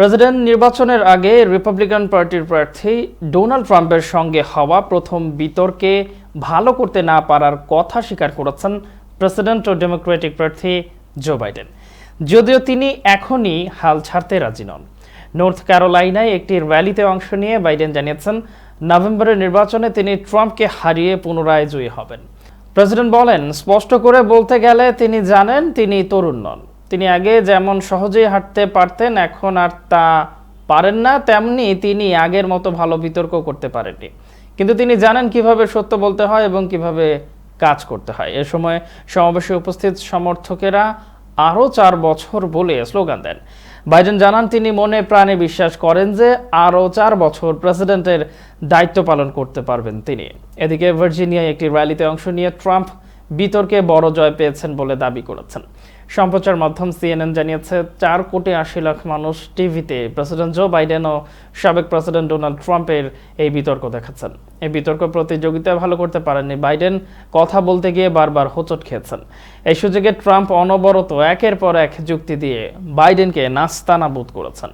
President নির্বাচনের আগে Republican পার্টির প্রার্থী ডোনাল্ড ট্রাম্পের সঙ্গে হওয়া প্রথম বিতর্কে ভালো করতে না পারার কথা স্বীকার করেছেন প্রেসিডেন্ট ও ডেমোক্রেটিক প্রার্থী জো বাইডেন। যদিও তিনি এখনই হাল ছাড়তে রাজি নন। নর্থ ক্যারোলাইনায় একটি র্যালিতে অংশ নিয়ে বাইডেন জানিয়েছেন, নভেম্বরের নির্বাচনে তিনি ট্রাম্পকে হারিয়ে পুনরায় জয়ী হবেন। প্রেসিডেন্ট বলেন, স্পষ্ট করে বলতে গেলে তিনি জানেন তিনি তরুণ নন। তিনি আগে যেমন সহজেই হাঁটতে পারতেন, এখন আর তা পারেন না, তেমনি তিনি আগের মতো ভালো বিতর্ক করতে পারেননি। কিন্তু তিনি জানেন কীভাবে সত্য বলতে হয় এবং কীভাবে কাজ করতে হয়। এ সময় সমাবেশে উপস্থিত সমর্থকেরা আরও চার বছর বলে স্লোগান দেন। বাইডেন জানান, তিনি মনে প্রাণে বিশ্বাস করেন যে আরও চার বছর প্রেসিডেন্টের দায়িত্ব পালন করতে পারবেন তিনি। এদিকে ভার্জিনিয়ায় একটি র্যালিতে অংশ নিয়ে ট্রাম্প বিতর্কে বড় জয় পেয়েছেন বলে দাবি করেছেন। সম্প্রচার মাধ্যম সিএনএন জানিয়েছে, চার কোটি আশি লাখ মানুষ টিভিতে প্রেসিডেন্ট জো বাইডেন ও সাবেক প্রেসিডেন্ট ডোনাল্ড ট্রাম্পের এই বিতর্ক দেখাচ্ছেন। এই বিতর্ক প্রতিযোগিতায় ভালো করতে পারেননি বাইডেন, কথা বলতে গিয়ে বারবার হোঁচট খেয়েছেন। এই সুযোগে ট্রাম্প অনবরত একের পর এক যুক্তি দিয়ে বাইডেনকে নাস্তানাবুদ করেছেন।